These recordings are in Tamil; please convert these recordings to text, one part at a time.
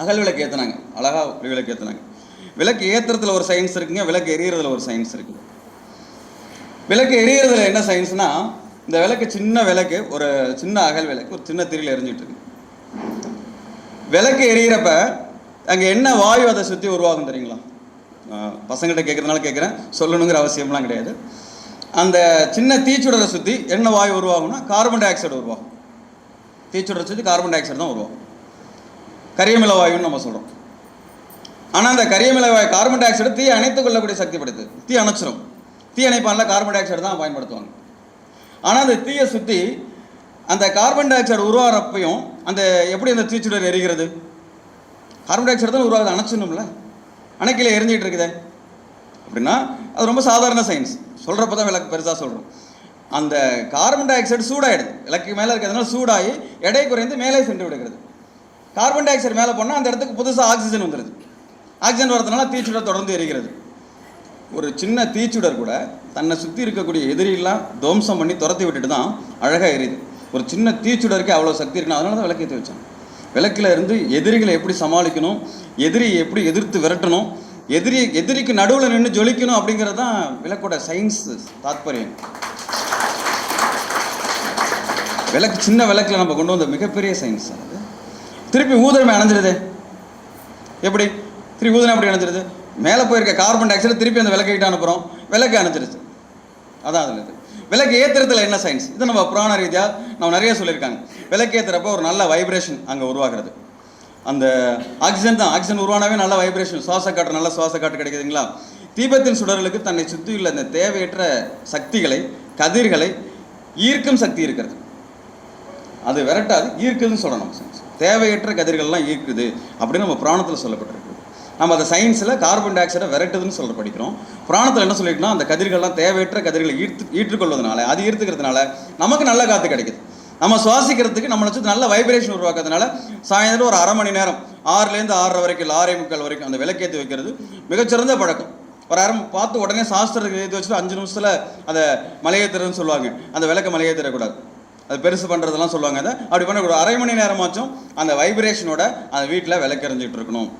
அகல் விளக்கு ஏற்றினாங்க அழகாக விளக்கு ஏற்றுனாங்க விளக்கு ஏற்றுறதுல ஒரு சயின்ஸ் இருக்குங்க விளக்கு எரியறதுல ஒரு சயின்ஸ் இருக்குது. விளக்கு எரியறதுல என்ன சயின்ஸ்னா இந்த விளக்கு சின்ன விளக்கு ஒரு சின்ன அகல் விளக்கு ஒரு சின்ன திரியில் எரிஞ்சிட்டு இருக்கு. விளக்கு எரியறப்ப அங்கே என்ன வாயு அதை சுற்றி உருவாகும் தெரியுங்களா? பசங்கள்கிட்ட கேட்குறதுனால கேட்குறேன் சொல்லணுங்கிற அவசியம்லாம் கிடையாது. அந்த சின்ன தீச்சுடரை சுற்றி என்ன வாயு உருவாகும்னா கார்பன் டை ஆக்சைடு உருவாகும். தீச்சுடரை சுற்றி கார்பன் டை ஆக்சைடு தான் உருவாகும். கரியமில வாயுன்னு நம்ம சொல்கிறோம் ஆனால் அந்த கரியமில வாயு கார்பன் டை ஆக்சைடு தீ அணைத்துக் கொள்ளக்கூடிய சக்தி படுத்து தீ அணைச்சிரும். தீ அணைப்பானில் கார்பன் டை ஆக்சைடு தான் பயன்படுத்துவாங்க. ஆனால் அந்த தீயை சுற்றி அந்த கார்பன் டை ஆக்சைடு உருவாகிறப்பையும் அந்த எப்படி அந்த தீச்சுடர் எரிகிறது? கார்பன் டை ஆக்சைடு தான் உருவாகுது அணைச்சிடணும்ல. அணைக்கல எரிஞ்சிட்டு இருக்குதே. அப்படின்னா அது ரொம்ப சாதாரண சயின்ஸ் சொல்கிறப்ப தான் விளக்கு பெருசாக சொல்கிறோம் அந்த கார்பன் டை ஆக்சைடு சூடாகிடுது விளக்கு மேலே இருக்கிறதுனால சூடாகி எடை குறைந்து மேலே சென்று விடுகிறது. கார்பன் டை ஆக்சைடு மேலே போனால் அந்த இடத்துக்கு புதுசாக ஆக்சிஜன் வந்துடுது ஆக்சிஜன் வரதுனால தீச்சுடர் தொடர்ந்து எரிகிறது. ஒரு சின்ன தீச்சுடர் கூட தன்னை சுற்றி இருக்கக்கூடிய எதிரியெல்லாம் துவம்சம் பண்ணி துரத்தி விட்டுட்டு தான் அழகாக எரியுது. ஒரு சின்ன தீச்சுடருக்கு அவ்வளோ சக்தி இருக்குன்னு அதனால தான் விளக்கேற்றி வச்சாங்க. விளக்கில் இருந்து எதிரிகளை எப்படி சமாளிக்கணும் எதிரியை எப்படி எதிர்த்து விரட்டணும் எதிரி எதிரிக்கு நடுவில் நின்று ஜொலிக்கணும் அப்படிங்கிறது தான் விளக்கோட சயின்ஸ் தாத்பரியம். விளக்கு சின்ன விளக்கில் நம்ம கொண்டு வந்த மிகப்பெரிய சயின்ஸ் அது. திருப்பி ஊதரமே அணைஞ்சிருது. எப்படி? திருப்பி ஊதனை எப்படி அணைஞ்சிருது? மேலே போயிருக்க கார்பன் டை ஆக்சைடு திருப்பி அந்த விளக்கிட்ட அனுப்புகிறோம் விளக்கு அணைஞ்சிருச்சு. அதான் அதில் இது. விளக்கு ஏற்றுறதுல என்ன சயின்ஸ் இது நம்ம புராண ரீதியாக நம்ம நிறைய சொல்லியிருக்காங்க. விளக்கு ஏற்றுறப்ப ஒரு நல்ல வைப்ரேஷன் அங்கே உருவாகிறது. அந்த ஆக்சிஜன் தான். ஆக்சிஜன் உருவானாவே நல்ல வைப்ரேஷன் சுவாச காற்று நல்ல சுவாச காற்று கிடைக்குதுங்களா? தீபத்தின் சுடர்களுக்கு தன்னை சுற்றியுள்ள இந்த தேவையற்ற சக்திகளை கதிர்களை ஈர்க்கும் சக்தி இருக்கிறது. அது விரட்டாது ஈர்க்குதுன்னு சொல்லணும். தேவையற்ற கதிர்கள்லாம் ஈர்க்குது அப்படின்னு நம்ம புராணத்தில் சொல்லப்பட்டிருக்கு. நம்ம அந்த சயின்ஸில் கார்பன் டை ஆக்சைடை விரட்டுதுன்னு சொல்ல படிக்கிறோம். புராணத்தில் என்ன சொல்லிட்டுனா அந்த கதிர்கள்லாம் தேவையற்ற கதிர்களை ஈர்த்து ஈற்றுக்கொள்வதனால அது ஈர்த்துக்கிறதுனால நமக்கு நல்ல காற்று கிடைக்குது. நம்ம சுவாசிக்கிறதுக்கு நம்மளை சுற்றி நல்ல வைப்ரேஷன் உருவாக்குறதுனால சாயந்தரம் ஒரு அரை மணி நேரம் ஆறுலேருந்து ஆறரை வரைக்கும் இல்லை ஆறே முக்கால் வரைக்கும் அந்த விளக்கேற்றி வைக்கிறது மிகச்சிறந்த பழக்கம். ஒரு அரை பார்த்து உடனே சாஸ்திரத்துக்கு ஏற்றி வச்சுட்டு அஞ்சு நிமிஷத்தில் அதை மலையேற்றுறதுன்னு சொல்லுவாங்க. அந்த விளக்க மலையேற்றிடக்கூடாது அது பெருசு பண்ணுறதெல்லாம் சொல்லுவாங்க அதை. அப்படி பண்ணக்கூடாது. அரை மணி நேரமாச்சும் அந்த வைப்ரேஷனோட அந்த வீட்டில் விளக்கெறிஞ்சிட்டு இருக்கணும்.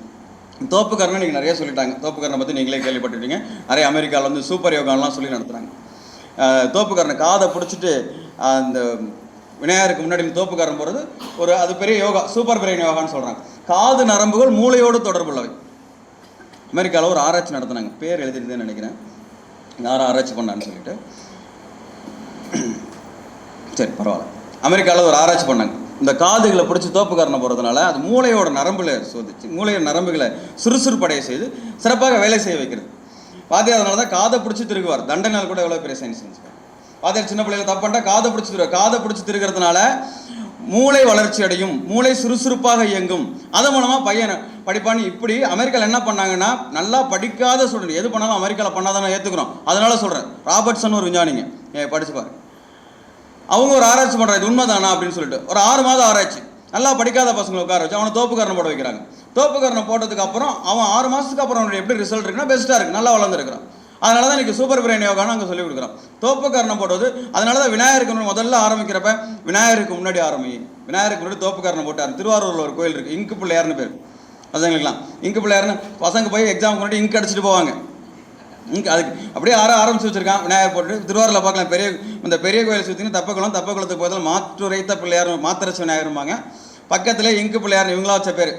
தோப்புக்காரனை நீங்கள் நிறைய சொல்லிட்டாங்க. தோப்புக்காரனை பற்றி நீங்களே கேள்விப்பட்டுட்டீங்க நிறைய அமெரிக்காவில் வந்து சூப்பர் யோகாலாம் சொல்லி நடத்துகிறாங்க தோப்புக்காரனை காதை பிடிச்சிட்டு அந்த விநாயகருக்கு முன்னாடி தோப்புக்காரன் போகிறது ஒரு அது பெரிய யோகா சூப்பர் பிரெயின் யோகான்னு சொல்கிறாங்க காது நரம்புகள் மூளையோடு தொடர்புள்ளவை. அமெரிக்காவில் ஒரு ஆராய்ச்சி நடத்துனாங்க. பேர் எழுதிருந்தேன்னு நினைக்கிறேன். யாரும் ஆராய்ச்சி பண்ணான்னு சொல்லிட்டு. சரி பரவாயில்ல. அமெரிக்காவில் ஒரு ஆராய்ச்சி பண்ணாங்க. இந்த காதுகளை பிடிச்சி தோப்புக்காரனை போகிறதுனால அது மூளையோட நரம்புகளை சோதிச்சு மூளையோட நரம்புகளை சுறுசுறுப்படைய செய்து சிறப்பாக வேலை செய்ய வைக்கிறது. வாத்தியார் அதனால தான் காதை பிடிச்சி திருகுவார். தண்டனால் கூட எவ்வளோ பெரிய சயின்ஸ் வாத்தியார் சின்ன பிள்ளைகளை தப்பு பண்ணிட்டா காதை பிடிச்சி திருவார் காதை பிடிச்சி திருகிறதுனால மூளை வளர்ச்சி அடையும் மூளை சுறுசுறுப்பாக இயங்கும். அதன் மூலமாக பையன் படிப்பான்னு இப்படி அமெரிக்காவில் என்ன பண்ணாங்கன்னா நல்லா படிக்காத ஸ்டூடெண்ட் எது பண்ணாலும் அமெரிக்காவில் பண்ணாதானே ஏற்றுக்கிறோம் அதனால சொல்கிறேன் ராபர்ட்ஸன் ஒரு விஞ்ஞானிங்க. ஏ படிச்சு பாரு. அவங்க ஒரு ஆராய்ச்சி பண்ணுறாங்க இது உண்மைதானா அப்படின்னு சொல்லிட்டு. ஒரு ஆறு மாதம் ஆராய்ச்சி. நல்லா படிக்காத பசங்களை உட்கார வச்சு அவனை தோப்புக்காரனை போட வைக்கிறாங்க. தோப்புக்காரனை போட்டதுக்கு அப்புறம் அவன் ஆறு மாதத்துக்கு அப்புறம் அவனுடைய எப்படி ரிசல்ட் இருக்குன்னா பெஸ்ட்டாக இருக்குது நல்லா வளர்ந்துருக்கிறான். அதனால தான் இன்றைக்கி சூப்பர் பிரெயின் யோகான்னு அங்கே சொல்லிக் கொடுக்குறோம் தோப்புக்காரனை போடுவது அதனால தான் விநாயகருக்கு முதல்ல ஆரம்பிக்கிறப்ப விநாயகருக்கு முன்னாடி ஆரம்பி. விநாயகருக்கு முன்னாடி தோப்புக்காரனை போட்டார். திருவாரூரில் ஒரு கோயில் இருக்குது இங்கு பிள்ளையார்னு பேர். பசங்களுக்குலாம் இங்கு பிள்ளையார்னு பசங்க போய் எக்ஸாமுக்கு முன்னாடி இங்க் அடிச்சுட்டு போவாங்க. இங்கே அதுக்கு அப்படியே ஆற ஆரம்பிச்சு வச்சிருக்கான். விநாயகர் போட்டு திருவாரூரில் பார்க்கலாம். பெரிய இந்த பெரிய கோயில் சுற்றினு தப்பக்குளம் தப்பக்குளத்துக்கு போதில் மாற்றுரைத்த பிள்ளையார் மாத்தரசு விநாயகரும்பாங்க. பக்கத்தில் இங்கு பிள்ளையார் இவங்களா வச்ச பேர்.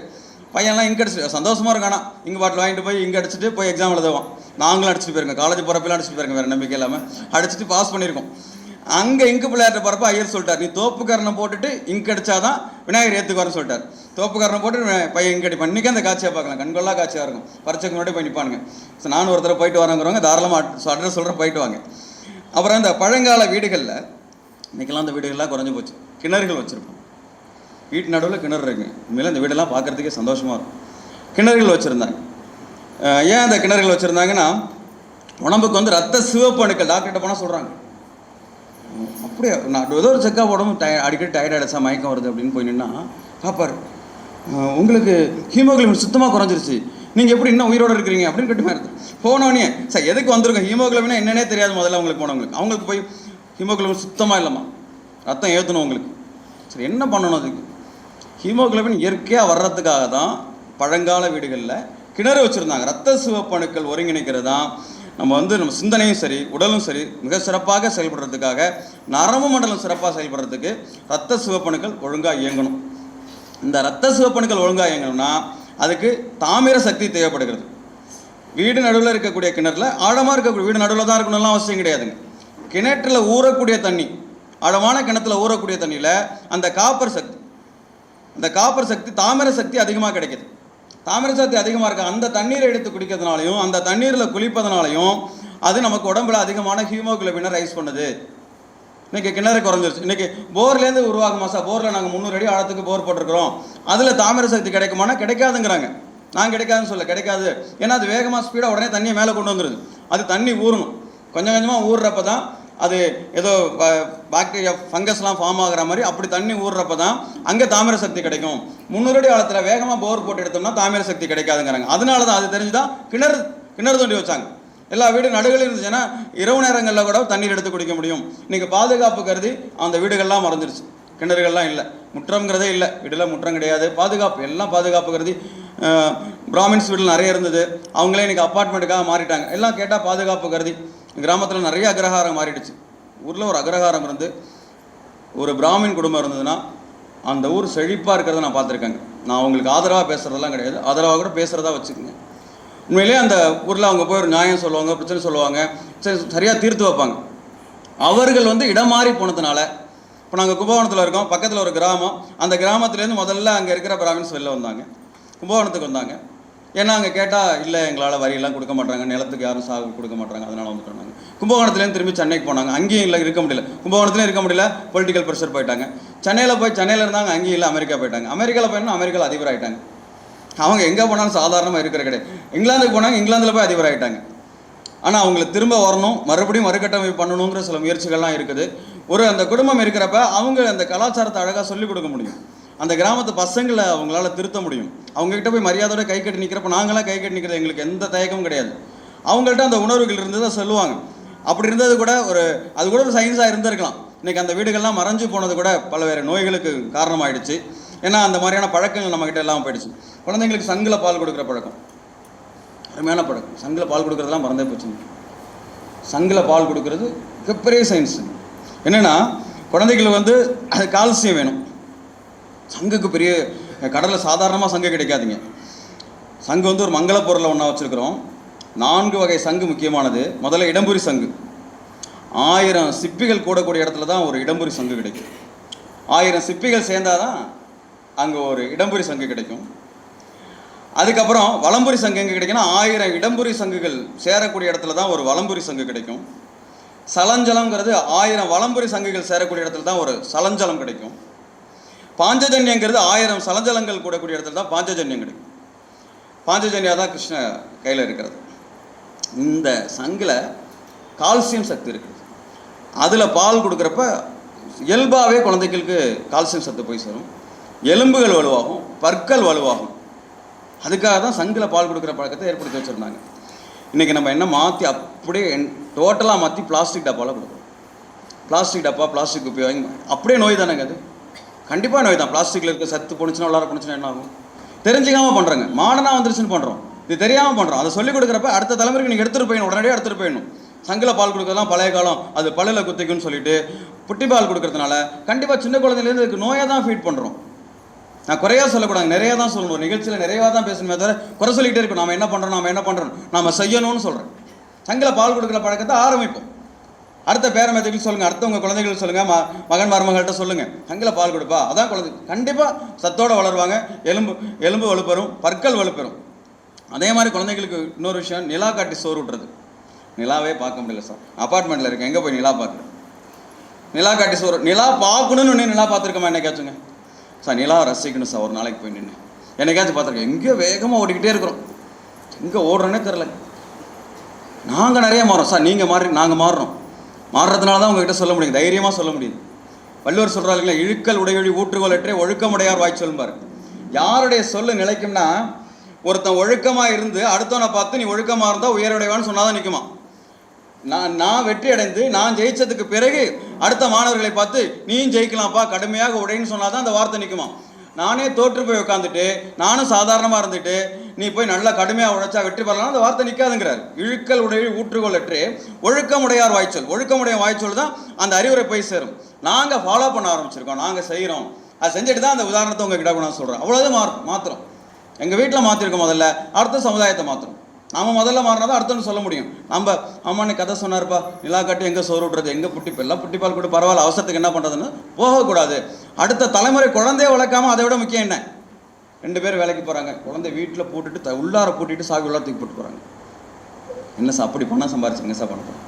பையன்லாம் இங்கு அடிச்சு சந்தோஷமாக இருக்கானா இங்கு பாட்டில் வாங்கிட்டு போய் இங்கே அடிச்சுட்டு போய் எக்ஸாம் எழுதுவோம் நாங்களும் அடிச்சுட்டு போயிருக்கோம். காலேஜ் போகிறப்பெல்லாம் அடிச்சுட்டு போயிருங்க வேறு நம்பிக்கை இல்லாமல் அடிச்சுட்டு பாஸ் பண்ணியிருக்கோம். அங்கே இங்கு பிள்ளையார்ட்ட போகிறப்ப ஐயர் சொல்லிட்டார் நீ தோப்புக்காரனை போட்டுட்டு இங்கு அடிச்சாதான் விநாயகர் ஏற்றுக்குவார்னு சொல்லிட்டார். தோப்புக்காரனை போட்டு பையன் இங்கே அடிப்பான். இன்றைக்கி அந்த காட்சியாக பார்க்கலாம். கண்கொள்ளா காட்சியாக இருக்கும். பறிச்சக்கு முன்னாடி போய் நிற்பானுங்க ஸோ நானும் ஒருத்தர் போயிட்டு வரேங்கிறவங்க தாராளமாக அட்ரஸ் சொல்கிறேன் போயிட்டு வாங்க. அப்புறம் இந்த பழங்கால வீடுகளில் இன்றைக்கெல்லாம் அந்த வீடுகள்லாம் குறைஞ்சி போச்சு. கிணறுகள் வச்சுருப்போம். வீட்டு நடுவில் கிணறு இருக்குங்க உண்மையில இந்த வீடெல்லாம் பார்க்குறதுக்கே சந்தோஷமாக இருக்கும். கிணறுகள் வச்சுருந்தாங்க. ஏன் அந்த கிணறுகள் வச்சுருந்தாங்கன்னா உடம்புக்கு வந்து ரத்த சிவப்பு அணுக்கள் டாக்டர்கிட்ட போனால் சொல்கிறாங்க அப்படியே நான் ஏதோ ஒரு செக்காக உடம்பு டய அடிக்கடி டயர்ட் ஆகிடுச்சா மயக்கம் வருது அப்படின்னு போய் நின்னா பாப்பார் உங்களுக்கு ஹீமோகுளோபின் சுத்தமாக குறைஞ்சிருச்சு. நீங்கள் எப்படி இன்னும் உயிரோடு இருக்கிறீங்க? அப்படின்னு கேட்டு மாதிரி போனோடனே சார் எதுக்கு வந்திருக்கோம்? ஹீமோகுளோபினா என்னன்னே தெரியாது முதல்ல அவங்களுக்கு போனவங்களுக்கு அவங்களுக்கு போய் ஹீமோகுளோபின் சுத்தமாக இல்லைம்மா. ரத்தம் ஏற்றணும் உங்களுக்கு. சரி என்ன பண்ணணும் அதுக்கு? ஹீமோகுளோபின் இயற்கையாக வர்றதுக்காக தான் பழங்கால வீடுகளில் கிணறு வச்சுருந்தாங்க. ரத்த சிவப்பணுக்கள் ஒருங்கிணைக்கிறது தான் நம்ம வந்து நம்ம சிந்தனையும் சரி உடலும் சரி மிக சிறப்பாக செயல்படுறதுக்காக நரம்பு மண்டலம் சிறப்பாக செயல்படுறதுக்கு ரத்த சிவப்பணுக்கள் ஒழுங்காக இயங்கணும். இந்த ரத்த சிவப்பணுக்கள் ஒழுங்காக இயங்கணும்னா அதுக்கு தாமிர சக்தி தேவைப்படுகிறது. வீடு நடுவில் இருக்கக்கூடிய கிணறுல ஆழமாக இருக்கக்கூடிய வீடு நடுவில் தான் இருக்கணும்லாம் அவசியம் கிடையாதுங்க. கிணற்றில் ஊறக்கூடிய தண்ணி ஆழமான கிணத்துல ஊறக்கூடிய தண்ணியில் அந்த காப்பர் சக்தி அந்த காப்பர் சக்தி தாமிர சக்தி அதிகமாக கிடைக்கிது. தாமிர சக்தி அதிகமாக இருக்க அந்த தண்ணீரை எடுத்து குடிக்கிறதுனாலையும் அந்த தண்ணீரில் குளிப்பதனாலையும் அது நமக்கு உடம்புல அதிகமான ஹீமோகுளோபினை ரைஸ் பண்ணுது. இன்னைக்கு கிணறு குறைஞ்சிருச்சு. இன்னைக்கு போர்லேருந்து உருவாகுமா சார் போரில் நாங்கள் முந்நூறு அடி ஆழத்துக்கு போர் போட்டிருக்கிறோம். அதில் தாமிர சக்தி கிடைக்குமானா? கிடைக்காதுங்கிறாங்க. நான் கிடைக்காதுன்னு சொல்ல கிடைக்காது. ஏன்னா அது வேகமாக ஸ்பீடாக உடனே தண்ணியை மேலே கொண்டு வந்துடுது அது தண்ணி ஊறணும். கொஞ்சம் கொஞ்சமாக ஊறுறப்ப தான் அது ஏதோ பாக்டீரியா ஃபங்கஸ்லாம் ஃபார்ம் ஆகுற மாதிரி அப்படி தண்ணி ஊறுறப்ப தான் அங்கே தாமிர சக்தி கிடைக்கும். முந்நூறு அடி ஆழத்தில் வேகமாக போர் போட்டு எடுத்தோம்னா தாமிர சக்தி கிடைக்காதுங்கிறாங்க. அதனால தான் அது தெரிஞ்சு தான் கிணறு கிணறு தோண்டி வச்சாங்க. எல்லா வீடு நடுவில் இருந்துச்சுன்னா இரவு நேரங்களில் கூட தண்ணீர் எடுத்து குடிக்க முடியும். இன்றைக்கி பாதுகாப்பு கருதி அந்த வீடுகள்லாம் மறைஞ்சிருச்சு கிணறுகள்லாம் இல்லை. முற்றம்ங்கிறதே இல்லை. வீடுல முற்றம் கிடையாது. பாதுகாப்பு எல்லாம் பாதுகாப்பு கருதி பிராமின்ஸ் வீட்டில் நிறைய இருந்தது. அவங்களே இன்றைக்கி அப்பார்ட்மெண்ட்டுக்காக மாறிட்டாங்க. எல்லாம் கேட்டால் பாதுகாப்பு கருதி. கிராமத்தில் நிறைய அக்ரஹாரம் மாறிடுச்சு. ஊரில் ஒரு அக்ரஹாரம் இருந்து ஒரு பிராமின் குடும்பம் இருந்ததுன்னா அந்த ஊர் செழிப்பாக இருக்கிறத நான் பார்த்துருக்கேங்க. நான் அவங்களுக்கு ஆதரவாக பேசுகிறதெல்லாம் கிடையாது. ஆதரவாக கூட பேசுகிறதா வச்சுக்கோங்க. உண்மையிலேயே அந்த ஊரில் அவங்க போய் ஒரு நியாயம் சொல்லுவாங்க பிரச்சனை சொல்லுவாங்க. சரி சரியாக தீர்த்து வைப்பாங்க. அவர்கள் வந்து இடம் மாறி போனதுனால இப்போ நாங்கள் கும்பகோணத்தில் இருக்கோம். பக்கத்தில் ஒரு கிராமம். அந்த கிராமத்துலேருந்து முதல்ல அங்கே இருக்கிற பிராமின்ஸ் வெளில வந்தாங்க. கும்பகோணத்துக்கு வந்தாங்க. ஏன்னா அங்கே கேட்டால் இல்லை எங்களால் வரியெல்லாம் கொடுக்க மாட்டாங்க நிலத்துக்கு யாரும் சாகு கொடுக்க மாட்டாங்க அதனால் வந்துட்டோம் நாங்கள் கும்பகோணத்துலேருந்து திரும்பி சென்னைக்கு போனாங்க. அங்கேயும் இல்லை இருக்க முடியல. கும்பகோணத்துலேயும் இருக்க முடியல. பொலிட்டிக்கல் ப்ரெஷர் போயிட்டாங்க. சென்னையில் போய் சென்னையில் இருந்தாங்க அங்கேயும் இல்லை அமெரிக்கா போயிட்டாங்க. அமெரிக்காவில் போயினா அமெரிக்காவில் அதிபர் ஆகிட்டாங்க அவங்க எங்கே போனாலும் சாதாரணமாக இருக்கிற கிடையாது. இங்கிலாந்துக்கு போனாங்க இங்கிலாந்தில் போய் அதிபர் ஆகிட்டாங்க ஆனால் அவங்களை திரும்ப வரணும் மறுபடியும் மறுகட்டமைப்பு பண்ணணுங்கிற சில முயற்சிகள்லாம் இருக்குது. ஒரு அந்த குடும்பம் இருக்கிறப்ப அவங்க அந்த கலாச்சாரத்தை அழகாக சொல்லிக் கொடுக்க முடியும். அந்த கிராமத்து பசங்களை அவங்களால திருத்த முடியும். அவங்ககிட்ட போய் மரியாதையோட கை கட்டி நிற்கிறப்ப நாங்களாம் கை கட்டி நிற்கிறது எங்களுக்கு எந்த தயக்கமும் கிடையாது. அவங்கள்ட்ட அந்த உணர்வுகள் இருந்ததை சொல்லுவாங்க. அப்படி இருந்தது கூட ஒரு அது கூட ஒரு சயின்ஸாக இருந்திருக்கலாம். இன்றைக்கி அந்த வீடுகள்லாம் மறைஞ்சு போனது கூட பல்வேறு நோய்களுக்கு காரணமாயிடுச்சு. ஏன்னா அந்த மாதிரியான பழக்கங்கள் நம்மக்கிட்ட எல்லாம் போயிடுச்சு. குழந்தைங்களுக்கு சங்கில் பால் கொடுக்குற பழக்கம். அருமையான பழக்கம். சங்கில் பால் கொடுக்குறதெல்லாம் மறந்தே போச்சுங்க சங்கில் பால் கொடுக்கறது மிகப்பெரிய சயின்ஸ் என்னென்னா குழந்தைகளுக்கு வந்து அது கால்சியம் வேணும். சங்குக்கு பெரிய கடலில் சாதாரணமாக சங்கு கிடைக்காதுங்க. சங்கு வந்து ஒரு மங்கள பொருளை ஒன்றா வச்சுருக்கிறோம். நான்கு வகை சங்கு முக்கியமானது. முதல்ல இடம்புரி சங்கு. ஆயிரம் சிப்பிகள் கூடக்கூடிய இடத்துல தான் ஒரு இடம்புரி சங்கு கிடைக்கும். ஆயிரம் சிப்பிகள் சேர்ந்தாதான் அங்கே ஒரு இடம்புரி சங்கு கிடைக்கும். அதுக்கப்புறம் வளம்புரி சங்கு எங்கே கிடைக்குன்னா ஆயிரம் இடம்புரி சங்குகள் சேரக்கூடிய இடத்துல தான் ஒரு வளம்புரி சங்கு கிடைக்கும். சலஞ்சலம்ங்கிறது ஆயிரம் வளம்புரி சங்குகள் சேரக்கூடிய இடத்துல தான் ஒரு சலஞ்சலம் கிடைக்கும். பாஞ்சஜன்யங்கிறது ஆயிரம் சலஞ்சலங்கள் கூடக்கூடிய இடத்துல தான் பாஞ்சஜன்யம் கிடைக்கும். பாஞ்சஜன்யா தான் கிருஷ்ண கையில் இருக்கிறது. இந்த சங்கில் கால்சியம் சக்தி இருக்குது. அதில் பால் கொடுக்குறப்ப இயல்பாகவே குழந்தைகளுக்கு கால்சியம் சத்து போய் சேரும். எலும்புகள் வலுவாகும் பற்கள் வலுவாகும். அதுக்காக தான் சங்கில் பால் கொடுக்குற பழக்கத்தை ஏற்படுத்தி வச்சுருந்தாங்க. இன்றைக்கி நம்ம என்ன மாற்றி அப்படியே டோட்டலாக மாற்றி பிளாஸ்டிக் டப்பாவில் கொடுக்குறோம். பிளாஸ்டிக் டப்பா பிளாஸ்டிக் குப்பி வாங்கி அப்படியே நோய் தானேங்க அது? கண்டிப்பாக நோய் தான். பிளாஸ்டிக்கில் இருக்க சத்து போணுச்சுன்னா உள்ளார போணுச்சுன்னா என்ன ஆகும்? தெரிஞ்சிக்காமல் பண்ணுறங்க மாடனாக வந்துருச்சுன்னு பண்ணுறோம் இது தெரியாமல் பண்ணுறோம் அதை சொல்லிக் கொடுக்குறப்ப அடுத்த தலைமுறைக்கு நீங்கள் எடுத்துகிட்டு போயிடணும். உடனடியே எடுத்துகிட்டு போயிடணும். சங்கில் பால் கொடுக்கறதுலாம் பழைய காலம். அது பல்லில் குத்திக்குன்னு சொல்லிட்டு புட்டி பால் கொடுக்கறதுனால கண்டிப்பாக சின்ன குழந்தைலேருந்து இதுக்கு நோயை தான் ஃபீட் பண்ணுறோம் நான் குறையாக சொல்லக்கூடாது நிறைய தான் சொல்லணும். நிகழ்ச்சியில் நிறையா தான் பேசணுமே தவிர குறை சொல்லிக்கிட்டே இருக்கும் நாம் என்ன பண்ணுறோம் நாம் என்ன பண்ணுறோம் நாம செய்யணும்னு சொல்கிறேன் சங்கில் பால் கொடுக்குற பழக்கத்தை ஆரம்பிப்போம். அடுத்த பேரமேத்துக்கு சொல்லுங்கள் அடுத்தவங்க குழந்தைகளுக்கு சொல்லுங்கள் ம மகன் மருமகள்கிட்ட சொல்லுங்கள் அங்கே பால் கொடுப்பா. அதான் குழந்தை. கண்டிப்பாக சத்தோட வளருவாங்க. எலும்பு எலும்பு வலுப்பெறும் பற்கள் வலுப்பெறும். அதே மாதிரி குழந்தைகளுக்கு இன்னொரு விஷயம் நிலா காட்டி சோறு விட்றது நிலாவே பார்க்க முடியல சார். அப்பார்ட்மெண்ட்டில் இருக்கேன். எங்கே போய் நிலா பார்க்குறேன் நிலா காட்டி சோறு நிலா பார்க்கணும்னு ஒன்று நிலா பார்த்துருக்கோமா என்னைக்காச்சுங்க சார் நிலா ரசிக்கணும் சார். ஒரு நாளைக்கு போய் நின்று என்னைக்காச்சும் பார்த்துருக்கேன். எங்கேயோ வேகமாக ஓடிக்கிட்டே இருக்கிறோம். எங்கே ஓடுறோன்னே தெரில நாங்கள் நிறைய மாறோம். சார் நீங்கள் மாறி நாங்கள் மாறுறோம். மாறுறதுனால தான் உங்ககிட்ட சொல்ல முடியும். தைரியமாக சொல்ல முடியுது வள்ளுவர் சொல்கிறாருங்களா இழுக்கல் உடையொழி ஊற்றுகோலற்றே ஒழுக்கமுடையார் வாய் சொல்லும்பார். யாருடைய சொல்லு நிலைக்கும்னா ஒருத்தன் ஒழுக்கமாக இருந்து அடுத்தவனை பார்த்து நீ ஒழுக்கமாக இருந்தால் உயர்வடைவான்னு சொன்னால் தான் நிற்குமா நான் நான் வெற்றி அடைந்து நான் ஜெயிச்சதுக்கு பிறகு அடுத்த மாணவர்களை பார்த்து நீயும் ஜெயிக்கலாம்ப்பா கடுமையாக உடைன்னு சொன்னால் தான் அந்த வார்த்தை நிற்குமா நானே தோற்று போய் உட்காந்துட்டு நானும் சாதாரணமாக இருந்துட்டு நீ போய் நல்லா கடுமையாக உழைச்சா வெற்றி பெறலாம். அந்த வார்த்தை நிற்காதுங்கிறார் இழுக்கல் உடைய ஊற்றுகொள்ளற்று ஒழுக்கமுடையார் வாய்ச்சொல். ஒழுக்கமுடைய வாய்ச்சொல் தான் அந்த அறிவுரை போய் சேரும். நாங்கள் ஃபாலோ பண்ண ஆரம்பிச்சிருக்கோம். நாங்கள் செய்கிறோம் அதை செஞ்சுட்டு தான் அந்த உதாரணத்தை உங்கள் கிட்ட நான் சொல்கிறேன் அவ்வளோதான் மாறும் மாத்திரம். எங்கள் வீட்டில் மாற்றிருக்கோம் முதல்ல. அடுத்த சமுதாயத்தை மாத்திரம் நம்ம முதல்ல மாறினா தான் அடுத்தன்னு சொல்ல முடியும். நம்ம அம்மா கதை சொன்னார்ப்பா. நிலா கட்டி எங்கே சோறு விட்றது எங்கே புட்டிப்பெல்லாம் எல்லாம் புட்டிப்பால் கூட பரவாயில்ல. அவசரத்துக்கு என்ன பண்ணுறதுன்னு போகக்கூடாது. அடுத்த தலைமுறை குழந்தைய வளர்க்காம அதை விட முக்கியம் என்ன? ரெண்டு பேரும் வேலைக்கு போகிறாங்க குழந்தை வீட்டில் போட்டுட்டு த உள்ளார பூட்டிட்டு சாவி உள்ளார தூக்கி போட்டு போகிறாங்க என்ன சார் அப்படி பண்ணால் சம்பாரிச்சு என்ன சார் பண்ண போகிறோம்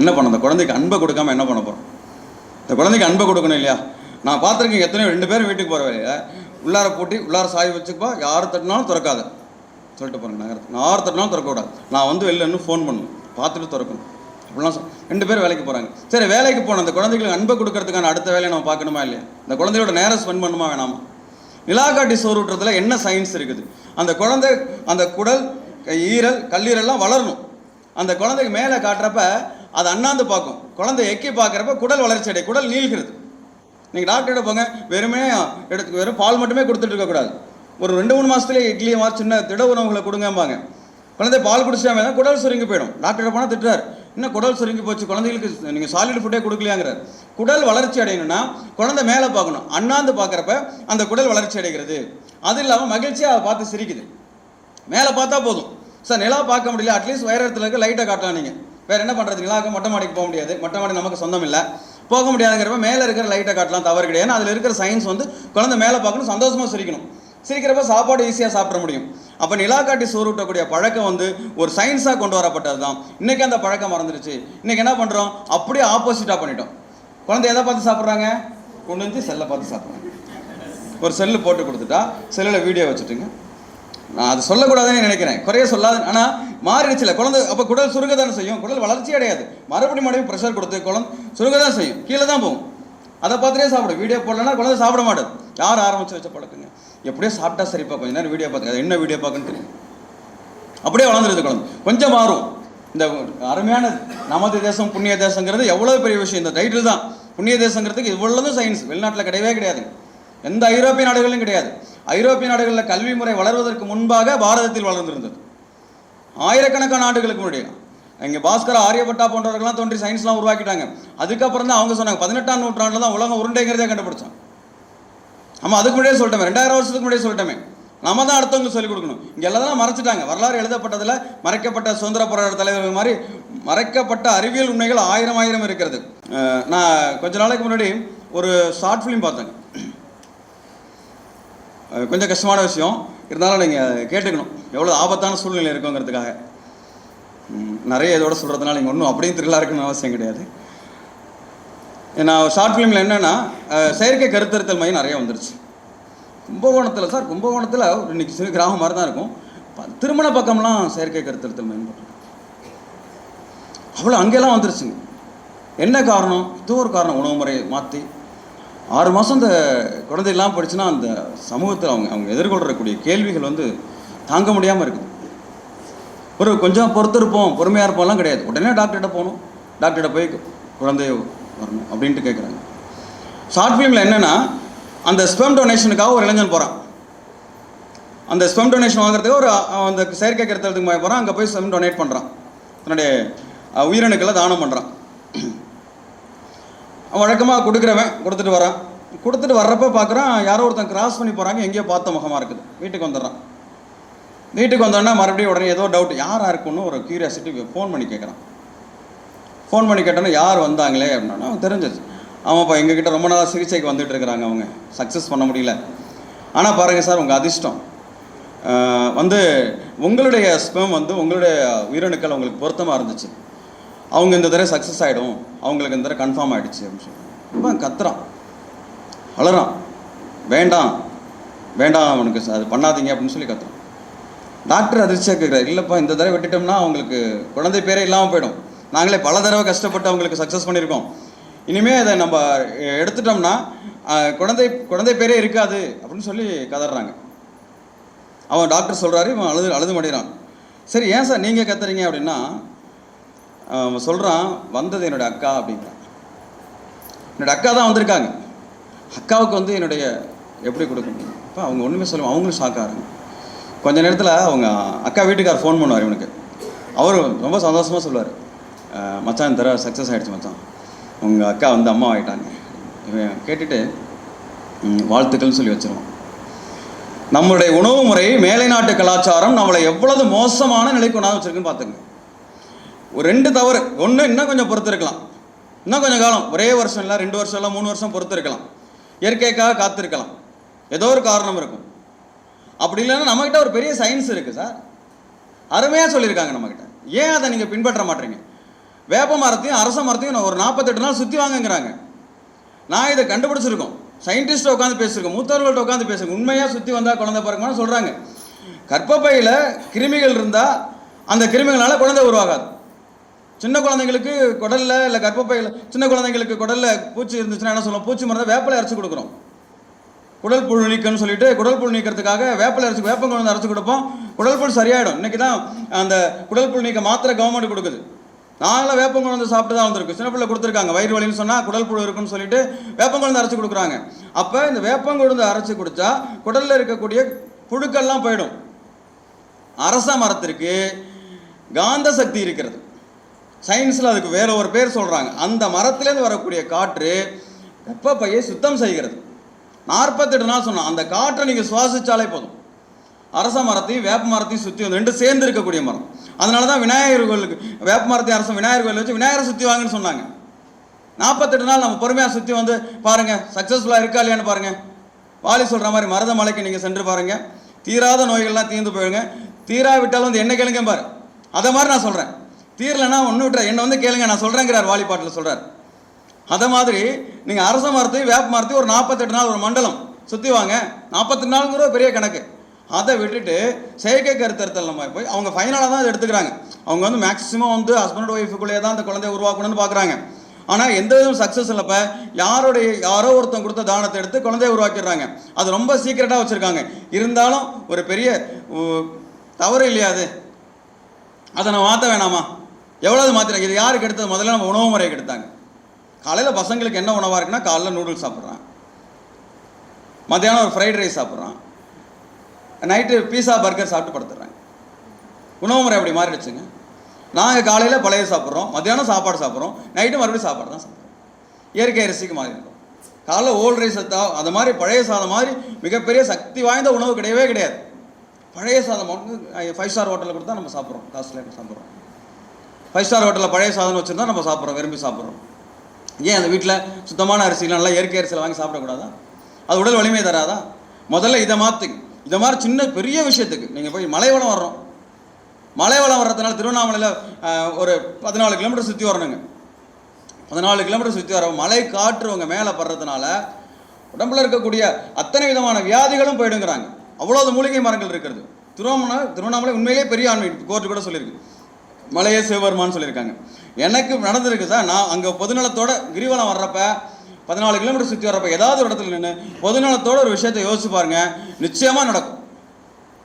என்ன பண்ண அந்த குழந்தைக்கு அன்பை கொடுக்காம என்ன பண்ண போகிறோம் இந்த குழந்தைக்கு அன்பை கொடுக்கணும் இல்லையா? நான் பார்த்துருக்கேன் எத்தனையோ ரெண்டு பேரும் வீட்டுக்கு போகிற வேலையை உள்ளார பூட்டி உள்ளார சாவி வச்சுப்பா யார் தட்டினாலும் திறக்காத. சொல்லிட்டு போகிறேன் நகரத்து நான் யார் தட்டினாலும் திறக்கக்கூடாது. நான் வந்து வெளில இன்னும் ஃபோன் பண்ணுவேன் பார்த்துட்டு திறக்கணும். அப்படிலாம் ரெண்டு பேரும் வேலைக்கு போகிறாங்க சரி வேலைக்கு போன அந்த குழந்தைகளுக்கு அன்பை கொடுக்கறதுக்கான அடுத்த வேலையை நம்ம பார்க்கணுமா இல்லையா? இந்த குழந்தையோட நேரம் ஸ்பெண்ட் பண்ணுமா வேணாமா? நிலாக்காட்டி சோறு ஊட்டுறதுல என்ன சயின்ஸ் இருக்குது? அந்த குழந்தை அந்த குடல் ஈரல் கல்லீரல்லாம் வளரணும். அந்த குழந்தைக்கு மேலே காட்டுறப்ப அது அண்ணாந்து பார்க்கும். குழந்தை எக்கி பார்க்குறப்ப குடல் வளர்ச்சி அடை குடல் நீள்கிறது. நீங்கள் டாக்டர்கிட்ட போங்க. வெறுமே எடுத்து வெறும் பால் மட்டுமே கொடுத்துட்டு இருக்கக்கூடாது ஒரு ரெண்டு மூணு மாதத்துலேயே இட்லியை மாதிரி சின்ன திட உணவுகளை கொடுங்கம்பாங்க. குழந்தை பால் குடிச்சாமல் குடல் சுருங்கி போயிடும். டாக்டர்கிட்ட போனால் திட்டுறாரு. இன்னும் குடல் சுருங்கி போச்சு? குழந்தைகளுக்கு நீங்கள் சாலிட் ஃபுட்டே கொடுக்கலையாங்கிறார். குடல் வளர்ச்சி அடையணும்னா குழந்தை மேலே பார்க்கணும். அண்ணாந்து பார்க்குறப்ப அந்த குடல் வளர்ச்சி அடைகிறது. அது இல்லாமல் மகிழ்ச்சியாக அதை பார்த்து சிரிக்குது. மேலே பார்த்தா போதும். சார் நிலா பார்க்க முடியல. அட்லீஸ்ட் உயரத்தில் இருக்க லைட்டை காட்டலாம் நீங்கள் வேறு என்ன பண்ணுறது நிலாவுக்கு மொட்டை மாடிக்கு போக முடியாது. மொட்டை மாடி நமக்கு சொந்தம் இல்லை. போக முடியாதுங்கிறப்ப மேலே இருக்கிற லைட்டை காட்டலாம். தவறு கிடையாது. அதில் இருக்கிற சயின்ஸ் வந்து குழந்தை மேலே பார்க்கணும் சந்தோஷமாக சிரிக்கணும். சிரிக்கிறப்ப சாப்பாடு ஈஸியாக சாப்பிட முடியும். அப்போ நிலா காட்டி சோறு ஊட்டக்கூடிய பழக்கம் வந்து ஒரு சயின்ஸாக கொண்டு வரப்பட்டது தான் இன்றைக்கி அந்த பழக்கம் மறந்துடுச்சு. இன்றைக்கி என்ன பண்ணுறோம் அப்படியே ஆப்போசிட்டாக பண்ணிட்டோம். குழந்தை எதை பார்த்து சாப்பிட்றாங்க? கொண்டு வந்து செல்லை பார்த்து சாப்பிட்றாங்க. ஒரு செல்லு போட்டு கொடுத்துட்டா செல்லில் வீடியோ வச்சுட்டுங்க. நான் அது சொல்லக்கூடாதுன்னு நினைக்கிறேன். குறைய சொல்லாது. ஆனால் மாறிடுச்சுல. குழந்தை அப்போ குடல் சுருங்க தானே செய்யும்? குடல் வளர்ச்சி அடையாது. மறுபடியும் மறுபடியும் ப்ரெஷர் கொடுத்து குழந்தை சுருங்க தான் செய்யும். கீழே தான் போகும். அதை பார்த்துட்டே சாப்பிடும் வீடியோ போடலன்னா குழந்தை சாப்பிட மாட்டேன். யார் ஆரம்பிச்சு வச்ச பழக்கங்க? எப்படியோ சாப்பிட்டா சரிப்பா கொஞ்ச நேரம் வீடியோ பார்த்துக்க. என்ன வீடியோ பார்க்குன்னு தெரியும் அப்படியே வளர்ந்துருது குழந்தை. கொஞ்சம் மாறும். இந்த அருமையான நமது தேசம் புண்ணிய தேசங்கிறது எவ்வளோ பெரிய விஷயம். இந்த டைட்டில் தான். புண்ணிய தேசங்கிறதுக்கு இவ்வளவு சயின்ஸ் வெளிநாட்டில் கிடையவே கிடையாது. எந்த ஐரோப்பிய நாடுகளிலும் கிடையாது. ஐரோப்பிய நாடுகளில் கல்வி முறை வளர்வதற்கு முன்பாக பாரதத்தில் வளர்ந்திருந்தது. ஆயிரக்கணக்கான ஆண்டுகளுக்கு முன்னாடி. இங்கே பாஸ்கர் ஆரியப்பட்டா போன்றவர்கள்லாம் தோன்றி சயின்ஸ்லாம் உருவாக்கிட்டாங்க. அதுக்கப்புறம் தான் அவங்க சொன்னாங்க பதினெட்டாம் நூற்றாண்டில் தான் உலகம் உருண்டைங்கிறதே கண்டுபிடிச்சோம். ஆமாம் அதுக்கு முன்னாடியே சொல்லிட்டோமே ரெண்டாயிரம் வருஷத்துக்கு முன்னாடியே சொல்லிட்டோமே. நம்ம தான் அடுத்தவங்களுக்கு சொல்லிக் கொடுக்கணும். இங்கே எல்லாம் மறைச்சிட்டாங்க. வரலாறு எழுதப்பட்டதில் மறைக்கப்பட்ட சுதந்திர போராட்ட தலைவர்கள் மாதிரி மறைக்கப்பட்ட அறிவியல் உண்மைகள் ஆயிரம் ஆயிரம் இருக்கிறது. நான் கொஞ்ச நாளைக்கு முன்னாடி ஒரு ஷார்ட் ஃபிலிம் பார்த்தேங்க கொஞ்சம் கஷ்டமான விஷயம். இருந்தாலும் நீங்கள் கேட்டுக்கணும். எவ்வளோ ஆபத்தான சூழ்நிலை இருக்குங்கிறதுக்காக. நிறைய இதோட சொல்கிறதுனால நீங்கள் ஒன்றும் அப்படியும் திருவிழா இருக்கணும்னு அவசியம் கிடையாது. நான் ஷார்ட் ஃபிலிமில் என்னென்னா செயற்கை கருத்தருத்தல் மையம் நிறைய வந்துருச்சு. கும்பகோணத்தில் சார் கும்பகோணத்தில் இன்னைக்கு சிறு கிராமம் மாதிரி தான் இருக்கும் திருமண பக்கம்லாம் செயற்கை கருத்தருத்தல் மையம் அவ்வளோ அங்கெல்லாம் வந்துருச்சுங்க என்ன காரணம்? இது ஒரு காரணம் உணவு முறையை மாற்றி ஆறு மாதம் இந்த குழந்தையெல்லாம் படிச்சுன்னா அந்த சமூகத்தில் அவங்க அவங்க எதிர்கொள்ளக்கூடிய கேள்விகள் வந்து தாங்க முடியாமல் இருக்குது. ஒரு கொஞ்சம் பொறுத்து இருப்போம் பொறுமையாக இருப்போம்லாம் கிடையாது. உடனே டாக்டர்கிட்ட போகணும். டாக்டர்கிட்ட போய் குழந்தைய வரணும் அப்படின்ட்டு கேட்குறாங்க ஷார்ட் ஃபிலிமில் என்னென்னா அந்த ஸ்பெம் டொனேஷனுக்காக ஒரு இளைஞன் போகிறான் அந்த ஸ்பெம் டொனேஷன் வாங்குறதுக்கு ஒரு அந்த செயற்கை போய் போகிறான் அங்கே போய் ஸ்பெம் டொனேட் பண்ணுறான் தன்னுடைய உயிரணுக்களை தானம் பண்ணுறான் வழக்கமாக கொடுக்குறவன் கொடுத்துட்டு வரான். கொடுத்துட்டு வர்றப்ப பார்க்குறான் யாரோ ஒருத்தன் கிராஸ் பண்ணி போகிறாங்க எங்கேயோ பார்த்த முகமாக இருக்குது. வீட்டுக்கு வந்துடுறான். வீட்டுக்கு வந்தோடனே மறுபடியும் உடனே ஏதோ டவுட் யாராக இருக்குன்னு ஒரு க்யூரியாசிட்டி ஃபோன் பண்ணி கேட்குறான். ஃபோன் பண்ணி கேட்டோன்னே யார் வந்தாங்களே அப்படின்னா அவன் தெரிஞ்சது ஆமாப்பா எங்ககிட்ட ரொம்ப நாளாக சிகிச்சைக்கு வந்துட்டு இருக்கிறாங்க அவங்க. சக்ஸஸ் பண்ண முடியல. ஆனால் பாருங்கள் சார் உங்கள் அதிர்ஷ்டம். வந்து உங்களுடைய ஸ்பெம் வந்து உங்களுடைய உயிரணுக்கள் அவங்களுக்கு பொருத்தமாக இருந்துச்சு. அவங்க இந்த தடவை சக்ஸஸ் ஆகிடும் அவங்களுக்கு இந்த தடவை கன்ஃபார்ம் ஆகிடுச்சு அப்படின்னு சொல்லி ரொம்ப கத்துறான். அழறான் வேண்டாம். வேண்டாம் அவனுக்கு அது பண்ணாதீங்க அப்படின்னு சொல்லி கத்துறான். டாக்டர் அதிர்ச்சியாக கேட்குறாரு இல்லைப்பா இந்த தடவை விட்டுட்டோம்னா அவங்களுக்கு குழந்தை பேரே இல்லாமல் போயிடும். நாங்களே பல தடவை கஷ்டப்பட்டு அவங்களுக்கு சக்ஸஸ் பண்ணியிருக்கோம். இனிமேல் அதை நம்ம எடுத்துட்டோம்னா குழந்தை குழந்தை பேரே இருக்காது அப்படின்னு சொல்லி கதறாங்க. அவன் டாக்டர் சொல்கிறாரு இவன் அழுது அழுது மடிகிறான் சரி ஏன் சார் நீங்கள் கத்துறீங்க அப்படின்னா அவன் சொல்கிறான் வந்தது என்னோட அக்கா அப்படிங்கிறான் என்னோட அக்கா தான் வந்திருக்காங்க. அக்காவுக்கு வந்து என்னுடைய எப்படி கொடுக்க முடியும் அவங்க ஒன்றுமே சொல்லுவாங்க அவங்களும் ஷாக்காக ஆகிறாங்க கொஞ்ச நேரத்தில் அவங்க அக்கா வீட்டுக்கார் ஃபோன் பண்ணுவார் இவனுக்கு. அவர் ரொம்ப சந்தோஷமாக சொல்லுவார். மச்சான் இந்த தடவை சக்ஸஸ் ஆகிடுச்சு மச்சான். உங்கள் அக்கா வந்து அம்மா ஆகிட்டாங்க இவன் கேட்டுட்டு வாழ்த்துக்கள்னு சொல்லி வச்சிருவான். நம்மளுடைய உணவு முறை மேலை நாட்டு கலாச்சாரம் நம்மளை எவ்வளவு மோசமான நிலைக்கு கொண்டாந்து வச்சுருக்குன்னு பார்த்துங்க. ஒரு ரெண்டு தவறு. ஒன்று இன்னும் கொஞ்சம் பொறுத்து இருக்கலாம். இன்னும் கொஞ்சம் காலம். ஒரே வருஷம் இல்லை ரெண்டு வருஷம் இல்லை மூணு வருஷம் பொறுத்து இருக்கலாம். இயற்கைக்காக காத்திருக்கலாம். ஏதோ ஒரு காரணம் இருக்கும். அப்படி இல்லைன்னா நம்மக்கிட்ட ஒரு பெரிய சயின்ஸ் இருக்குது சார் அருமையாக சொல்லியிருக்காங்க நம்மக்கிட்ட ஏன் அதை நீங்கள் பின்பற்ற மாட்டீங்க? வேப்ப மரத்தையும் அரச மரத்தையும் நான் ஒரு நாற்பத்தெட்டு நாள் சுற்றி வாங்குங்கிறாங்க. நான் இதை கண்டுபிடிச்சிருக்கோம். சயின்டிஸ்ட்டை உட்காந்து பேசியிருக்கோம் மூத்தவர்கள்ட்ட உட்காந்து பேசுங்க உண்மையாக சுற்றி வந்தால் குழந்தை பிறக்குமான்னு சொல்கிறாங்க கர்ப்பப்பையில் கிருமிகள் இருந்தால் அந்த கிருமிகளால் குழந்தை உருவாகாது. சின்ன குழந்தைங்களுக்கு குடலில் இல்லை கர்ப்பப்பையில் சின்ன குழந்தைங்களுக்கு குடலில் பூச்சி இருந்துச்சுன்னா என்ன சொல்லுவோம்? பூச்சி மருந்தை வேப்பிலை அரைச்சி கொடுக்குறோம். குடல் புழு நீக்கம்னு சொல்லிட்டு குடல் புழு நீக்கிறதுக்காக வேப்பில அரைச்சி வேப்பங்குழந்தை அரைச்சி கொடுப்போம். குடல் புழு சரியாயிடும். இன்னைக்கு தான் அந்த குடல் புழு நீக்க மாத்திரை கவர்மெண்ட் கொடுக்குது. நாங்களாம் வேப்பங்குழந்தை சாப்பிட்டு தான் வந்திருக்கு சின்ன பிள்ளை கொடுத்துருக்காங்க. வயிறு வலின்னு சொன்னால் குடல் புழு இருக்குன்னு சொல்லிட்டு வேப்பங்குழந்தை அரைச்சி கொடுக்குறாங்க. அப்போ இந்த வேப்பங்குழுந்து அரைச்சி குடிச்சா குடலில் இருக்கக்கூடிய புழுக்கள்லாம் போயிடும். அரச மரத்திற்கு காந்த சக்தி இருக்கிறது. சயின்ஸில் அதுக்கு வேற ஒரு பேர் சொல்கிறாங்க அந்த மரத்துலேருந்து வரக்கூடிய காற்று வெப்பப்பையை சுத்தம் செய்கிறது. நாற்பத்தெட்டு நாள் சொன்னோம் அந்த காற்றை நீங்கள் சுவாசித்தாலே போதும். அரச மரத்தையும் வேப்ப மரத்தையும் சுற்றி வந்து ரெண்டு சேர்ந்து இருக்கக்கூடிய மரம். அதனால தான் விநாயகர் கோயிலுக்கு வேப்ப மரத்தையும் அரசம் விநாயகர் கோயில் வச்சு விநாயகரை சுற்றி வாங்கன்னு சொன்னாங்க. நாற்பத்தெட்டு நாள் நம்ம பொறுமையாக சுற்றி வந்து பாருங்கள் சக்ஸஸ்ஃபுல்லாக இருக்கா இல்லையான்னு பாருங்கள் வாலி சொல்கிற மாதிரி மருத மலைக்கு நீங்கள் சென்று பாருங்கள் தீராத நோய்கள்லாம் தீர்ந்து போயிடுங்க தீராவிட்டாலும் வந்து என்ன கேளுங்க பாரு. அதை மாதிரி நான் சொல்கிறேன் தீரலைன்னா ஒன்று விட்டுற என்னை வந்து கேளுங்க நான் சொல்கிறேங்கிறார் வாலி பாட்டில் சொல்கிறார் அதை மாதிரி நீங்கள் அரச மரத்தையும் வேப்ப மரத்தையும் ஒரு நாற்பத்தெட்டு நாள் ஒரு மண்டலம் சுற்றி வாங்க. நாற்பத்தெட்டு நாளுங்கிற ஒரு பெரிய கணக்கு. அதை விட்டுட்டு செயற்கை கருத்தருத்தல் நம்ம போய் அவங்க ஃபைனலாக தான் அதை எடுத்துக்கிறாங்க. அவங்க வந்து மேக்ஸிமம் வந்து ஹஸ்பண்ட் ஒய்ஃபுக்குள்ளேயே தான் அந்த குழந்தைய உருவாக்கணும்னு பார்க்குறாங்க ஆனால் எந்த விதம் சக்ஸஸ் இல்லைப்ப யாருடைய யாரோ ஒருத்தன் கொடுத்த தானத்தை எடுத்து குழந்தைய உருவாக்கிடுறாங்க. அது ரொம்ப சீக்கிரட்டாக வச்சுருக்காங்க. இருந்தாலும் ஒரு பெரிய தவறு இல்லையா அது? அதை நான் மாற்ற வேணாமா? எவ்வளவு மாற்றுறாங்க இது யாருக்கு எடுத்தது? முதல்ல நம்ம உணவு முறைக்கு எடுத்தாங்க. காலையில் பசங்களுக்கு என்ன உணவாக இருக்குன்னா காலைல நூடுல்ஸ் சாப்பிட்றான். மத்தியானம் ஒரு ஃப்ரைட் ரைஸ் சாப்பிட்றான். நைட்டு பீஸா பர்கர் சாப்பிட்டு படுத்துடுறாங்க உணவு முறை அப்படி மாறிடுச்சுங்க. நாங்கள் காலையில் பழைய சாப்பிட்றோம் மத்தியானம் சாப்பாடு சாப்பிட்றோம் நைட்டு மறுபடியும் சாப்பாடு தான் சாப்பிட்றோம். இயற்கை அரிசிக்கு மாறிடுறோம். காலைல ஓல்ட் ரைஸ் அந்த மாதிரி பழைய சாதம் மாதிரி மிகப்பெரிய சக்தி வாய்ந்த உணவு கிடையவே கிடையாது. பழைய சாதம் வந்து ஃபைவ் ஸ்டார் ஹோட்டலில் கொடுத்தா நம்ம சாப்பிட்றோம். காஸ்ட்லியாக சாப்பிட்றோம். ஃபைவ் ஸ்டார் ஹோட்டலில் பழைய சாதம் வச்சுருந்தா நம்ம சாப்பிட்றோம் விரும்பி சாப்பிட்றோம். ஏன் அந்த வீட்டில் சுத்தமான அரிசிலாம் நல்லா இயற்கை அரிசியில் வாங்கி சாப்பிடக்கூடாதா? அது உடல் வலிமை தராதா? முதல்ல இதை மாற்றுங்க இதை மாதிரி சின்ன பெரிய விஷயத்துக்கு. நீங்கள் போய் மலை வளம் வர்றோம். மலை வளம் வர்றதுனால திருவண்ணாமலையில் ஒரு பதினாலு கிலோமீட்டர் சுற்றி வரணுங்க. பதினாலு கிலோமீட்டர் சுற்றி வர மலை காற்றுவங்க மேலே படுறதுனால உடம்புல இருக்கக்கூடிய அத்தனை விதமான வியாதிகளும் போயிடுங்கிறாங்க. அவ்வளோ மூலிகை மரங்கள் இருக்கிறது. திருவண்ணாமலை திருவண்ணாமலை உண்மையிலேயே பெரிய ஆன்மீக கோர்ட்டு கூட சொல்லியிருக்கு. மலையே சிவபெருமான்னு சொல்லியிருக்காங்க. எனக்கு நடந்திருக்கு சார் நான் அங்கே பொதுநலத்தோட கிரிவலம் வர்றப்ப பதினாலு கிலோமீட்டர் சுற்றி வர்றப்ப ஏதாவது ஒரு இடத்துல நின்று பொதுநலத்தோட ஒரு விஷயத்தை யோசிச்சு பாருங்க நிச்சயமாக நடக்கும்.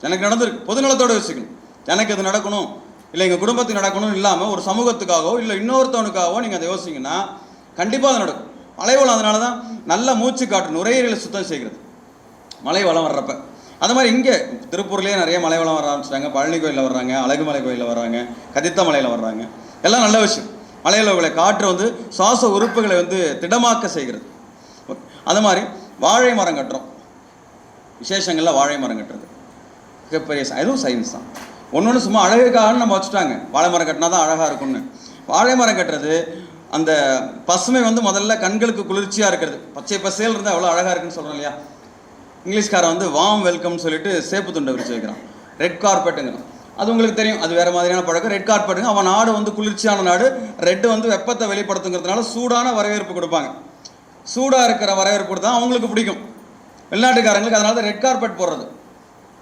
எனக்கு நடந்திருக்கு. பொதுநலத்தோட யோசிக்கணும். எனக்கு இது நடக்கணும் இல்லை எங்கள் குடும்பத்துக்கு நடக்கணும்னு இல்லாமல் ஒரு சமூகத்துக்காகவோ இல்லை இன்னொருத்தவனுக்காகவோ நீங்கள் அதை யோசிங்கன்னா கண்டிப்பாக அது நடக்கும். மலைவளம் அதனால தான் நல்ல மூச்சு காட்டு நுரையீரலை சுத்தம் செய்கிறது. மலை வளம் வர்றப்ப. அது மாதிரி இங்கே திருப்பூர்லேயே நிறைய மலை வளம் வர ஆரம்பிச்சிட்டாங்க. பழனி கோயிலில் வர்றாங்க அழகுமலை கோயிலில் வர்றாங்க கதித்த மலையில் வர்றாங்க. எல்லாம் நல்ல விஷயம். மலையில் உள்ள காற்று வந்து சுவாச உறுப்புகளை வந்து திடமாக்க செய்கிறது. அது மாதிரி வாழை மரம் கட்டுறோம். விசேஷங்களில் வாழை மரம் கட்டுறது. மிகப்பெரிய ச- அதுவும் சயின்ஸ் தான். ஒன்று ஒன்று சும்மா அழகுக்காக நம்ம வச்சுட்டாங்க. வாழை மரம் கட்டினா தான் அழகாக இருக்கும்னு. வாழை மரம் கட்டுறது அந்த பசுமை வந்து முதல்ல கண்களுக்கு குளிர்ச்சியாக இருக்கிறது. பச்சை பசேல் இருந்தால் எவ்வளோ அழகாக இருக்குன்னு சொல்கிறோம் இல்லையா? இங்கிலீஷ்காரன் வந்து வாம் வெல்கம்னு சொல்லிட்டு சேப்பு துண்டை விரிச்சு வைக்கிறான். ரெட் கார்பெட்டுங்கிறான் அது உங்களுக்கு தெரியும் அது வேறு மாதிரியான பழக்கம். ரெட் கார்பெட்டுங்க அவன் நாடு வந்து குளிர்ச்சியான நாடு. ரெட்டு வந்து வெப்பத்தை வெளிப்படுத்துங்கிறதுனால சூடான வரவேற்பு கொடுப்பாங்க. சூடாக இருக்கிற வரவேற்பு கொடுத்தா அவங்களுக்கு பிடிக்கும். வெளிநாட்டுக்காரங்களுக்கு அதனால தான் ரெட் கார்பெட் போடுறது.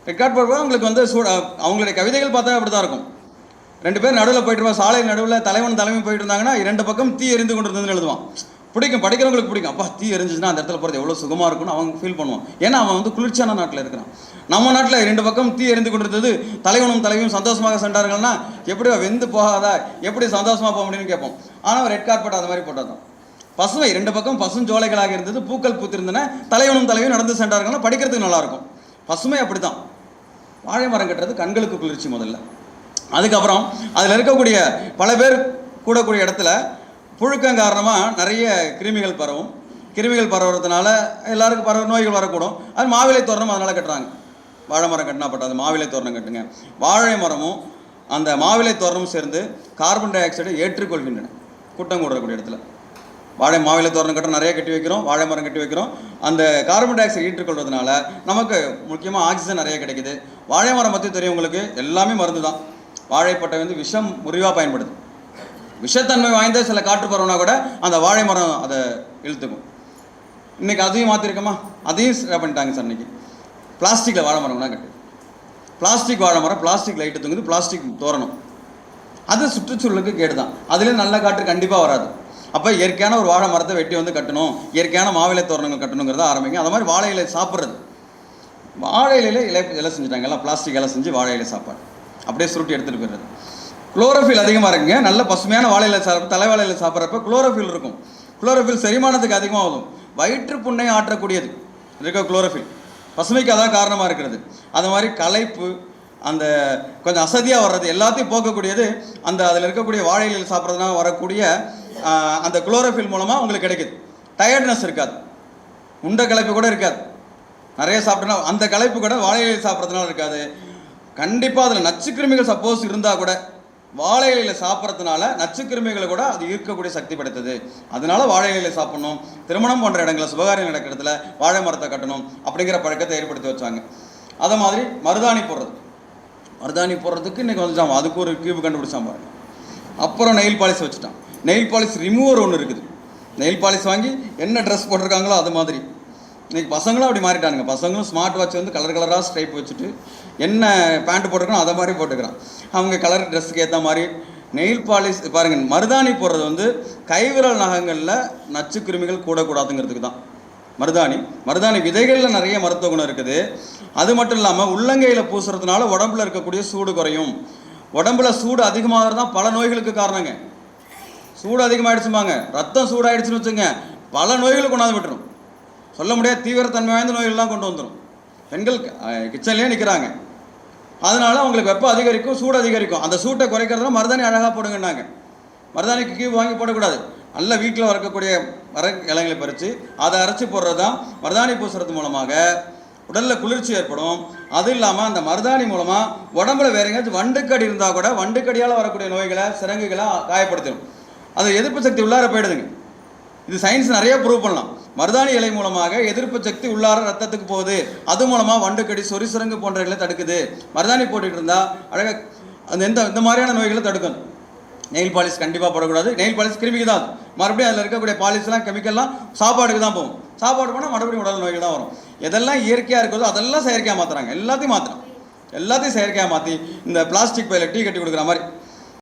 ரெட் கார்பெட் போடுறது அவங்களுக்கு வந்து சூட அவங்களுடைய கவிதைகள் பார்த்தா அப்படி தான் இருக்கும். ரெண்டு பேர் நடுவில் போயிட்டு இருப்பாங்க. சாலை நடுவில் தலைவன் தலைமை போயிட்டு இருந்தாங்கன்னா இரண்டு பக்கம் தீ எரிந்து கொண்டு இருந்ததுன்னு எழுதுவான். பிடிக்கும் படிக்கிறவங்களுக்கு பிடிக்கும். அப்பா தீ எரிஞ்சிச்சுன்னா அந்த இடத்துல போகிறது எவ்வளோ சுகமாக இருக்கும்னு அவங்க ஃபீல் பண்ணுவான் ஏன்னா அவன் வந்து குளிர்ச்சியான நாட்டில் இருக்கிறான். நம்ம நாட்டில் ரெண்டு பக்கம் தீ எரிந்து கொண்டிருந்தது தலைவனும் தலைவியும் சந்தோஷமாக சென்றார்கள்னா எப்படி வெந்து போகாதா? எப்படி சந்தோஷமாக போக முடியும்னு கேட்போம். ஆனால் ரெட் கார்பெட் அது மாதிரி போட்டால் பசுமை ரெண்டு பக்கம் பசுஞ்சோலைகளாக இருந்தது பூக்கள் பூத்திருந்தன தலைவனும் தலைவியும் நடந்து சென்றார்கள்னா படிக்கிறதுக்கு நல்லா இருக்கும். பசுமை அப்படிதான் வாழை மரம் கட்டுறது கண்களுக்கு குளிர்ச்சி முதல்ல. அதுக்கப்புறம் அதில் இருக்கக்கூடிய பல பேர் கூடக்கூடிய இடத்துல புழுக்கம் காரணமாக நிறைய கிருமிகள் பரவும். கிருமிகள் பரவுறதுனால எல்லாருக்கும் பரவ நோய்கள் வரக்கூடும். அது மாவிலை தோரணம் அதனால் கட்டுறாங்க. வாழை மரம் கட்டினா பட்டாது மாவிலை தோரணம் கட்டுங்க. வாழை மரமும் அந்த மாவிலை தோரணமும் சேர்ந்து கார்பன் டை ஆக்சைடை ஏற்றுக்கொள்கின்றன. கூட்டம் கூடக்கூடிய இடத்துல. வாழை மாவிலை தோரணம் கட்ட நிறைய கட்டி வைக்கிறோம் வாழை மரம் கட்டி வைக்கிறோம். அந்த கார்பன் டை ஆக்சைடு ஏற்றுக்கொள்றதுனால நமக்கு முக்கியமாக ஆக்சிஜன் நிறைய கிடைக்குது. வாழை மரம் பற்றி தெரியும் உங்களுக்கு எல்லாமே மருந்து தான் வாழைப்பட்டை வந்து விஷம் முறிவாக பயன்படுது. விஷத்தன்மை வாய்ந்த சில காற்று பரவனா கூட அந்த வாழை மரம் அதை இழுத்துக்கும். இன்னைக்கு அதையும் மாற்றிருக்கோமா அதையும் பண்ணிட்டாங்க சார் இன்னைக்கு. பிளாஸ்டிக்கில் வாழை மரம்னா கட்டு பிளாஸ்டிக் வாழை மரம் பிளாஸ்டிக் லைட்டு தூங்குது பிளாஸ்டிக் தோரணும். அது சுற்றுச்சூழலுக்கு கேடு தான் அதுலேயும் நல்ல காற்று கண்டிப்பாக வராது. அப்போ இயற்கையான ஒரு வாழை மரத்தை வெட்டி வந்து கட்டணும். இயற்கையான மாவிலை தோரணங்கள் கட்டணுங்கிறத ஆரம்பிங்க. அது மாதிரி வாழை இலை சாப்பிட்றது. வாழை இலையில இலை இலை செஞ்சுட்டாங்க. எல்லாம் பிளாஸ்டிக் இலை செஞ்சு வாழை இலை சாப்பாடு. அப்படியே சுருட்டி எடுத்துகிட்டு போயிடுறது. குளோரோஃபில் அதிகமாக இருக்குங்க. நல்ல பசுமையான வாழையில் சாப்பிட தலைவாழை சாப்பிட்றப்ப குளோரோஃபில் இருக்கும். குளோரோஃபில் செரிமானத்துக்கு அதிகமாகும். வயிற்று புண்ணை ஆற்றக்கூடியது. இருக்க குளோரோஃபில். பசுமைக்கு அதான் காரணமாக இருக்கிறது. அது மாதிரி களைப்பு அந்த கொஞ்சம் அசதியாக வர்றது எல்லாத்தையும் போக்கக்கூடியது அந்த அதில் இருக்கக்கூடிய வாழை இலையில் சாப்பிட்றதுனால வரக்கூடிய அந்த குளோரோஃபில் மூலமாக உங்களுக்கு கிடைக்குது. டயர்ட்னஸ் இருக்காது. உண்ட களைப்பு கூட இருக்காது. நிறைய சாப்பிட்டோன்னா அந்த களைப்பு கூட வாழை இலையில் சாப்பிட்றதுனால இருக்காது. கண்டிப்பாக அதில் நச்சுக்கிருமிகள் சப்போஸ் இருந்தால் கூட வாழை இலையில் சாப்பிட்றதுனால நச்சுக்கிருமிகளை கூட அது ஈர்க்கக்கூடிய சக்தி படைத்தது. அதனால வாழை இலையில சாப்பிடணும். திருமணம் போன்ற இடங்களில் சுபகாரியம் நடக்கிறதுல வாழை மரத்தை கட்டணும் அப்படிங்கிற பழக்கத்தை ஏற்படுத்தி வச்சாங்க. அதை மாதிரி மருதாணி போடுறது. மருதாணி போடுறதுக்கு இன்னைக்கு வந்துச்சாம் அதுக்கு ஒரு கியூப் கண்டுபிடிச்சான் பாருங்க. அப்புறம் நெயில் பாலிஷ் வச்சுட்டான். நெயில் பாலிஷ் ரிமூவர் ஒன்று இருக்குது. நெயில் பாலிஷ் வாங்கி என்ன ட்ரெஸ் போட்டிருக்காங்களோ அது மாதிரி. இன்னைக்கு பசங்களும் அப்படி மாறிட்டானுங்க. பசங்களும் ஸ்மார்ட் வாட்ச் வந்து கலர் கலராக ஸ்ட்ரைப் வச்சுட்டு என்ன பேண்ட் போட்டுருக்கணும் அதை மாதிரி போட்டுக்கிறான். அவங்க கலர் ட்ரெஸ்ஸுக்கு ஏற்ற மாதிரி நெயில் பாலிஷ் பாருங்க மருதாணி போடுறது வந்து கைவிரல் நகங்களில் நச்சு கிருமிகள் கூடக்கூடாதுங்கிறதுக்கு தான். மருதாணி. மருதாணி விதைகளில் நிறைய மருத்துவ குணம் இருக்குது. அது மட்டும் இல்லாமல் உள்ளங்கையில் பூசுறதுனால உடம்புல இருக்கக்கூடிய சூடு குறையும். உடம்புல சூடு அதிகமாகிறது தான் பல நோய்களுக்கு காரணங்க. சூடு அதிகமாகிடுச்சுமாங்க ரத்தம் சூடாகிடுச்சுன்னு வச்சுங்க பல நோய்களுக்கு கொண்டாந்து விட்டுரும். சொல்ல முடியாத தீவிரத்தன்மை வாய்ந்த நோய்கள்லாம் கொண்டு வந்துடும் பெண்கள் கிச்சன்லேயே நிற்கிறாங்க அதனால அவங்களுக்கு வெப்பம் அதிகரிக்கும் சூடு அதிகரிக்கும். அந்த சூட்டை குறைக்கிறதுனா மருதாணி அழகாக போடுங்கன்னாங்க. மருதாணிக்கு கியூப் வாங்கி போடக்கூடாது. நல்ல வீட்டில் வரக்கூடிய வர இலைகளை பறித்து அதை அரைச்சி போடுறது தான் மருதாணி பூசுறது மூலமாக உடலில் குளிர்ச்சி ஏற்படும். அது இல்லாமல் அந்த மருதாணி மூலமாக உடம்புல வேற எங்கேயாச்சும் வண்டுக்கடி இருந்தால் கூட வண்டுக்கடியால் வரக்கூடிய நோய்களை சிறங்குகளை காயப்படுத்திடும் அது எதிர்ப்பு சக்தி உள்ளார போயிடுதுங்க. இது சயின்ஸ் நிறைய ப்ரூவ் பண்ணலாம். மருதாணி இலை மூலமாக எதிர்ப்பு சக்தி உள்ளார ரத்தத்துக்கு போகுது. அது மூலமாக வண்டுக்கடி சொறி சுரங்கு போன்றவைகளை தடுக்குது. மருதாணி போட்டுட்டு இருந்தால் அழகாக அந்த எந்த இந்த மாதிரியான நோய்களை தடுக்கும். நெயில் பாலிஷ் கண்டிப்பாக போடக்கூடாது. நெயில் பாலிஷ் கிருமிக்கு தான். மறுபடியும் அதில் இருக்கக்கூடிய பாலிஷ்லாம் கெமிக்கல்லாம் சாப்பாடுக்கு தான் போகும். சாப்பாடு போனால் மறுபடியும் உடல் நோய்கள் தான் வரும். எதெல்லாம் இயற்கையாக இருக்குதோ அதெல்லாம் செயற்கையாக மாற்றுறாங்க எல்லாத்தையும் மாற்றுறாங்க எல்லாத்தையும் செயற்கையாக மாற்றி இந்த பிளாஸ்டிக் பையில் டீ கட்டி கொடுக்குற மாதிரி.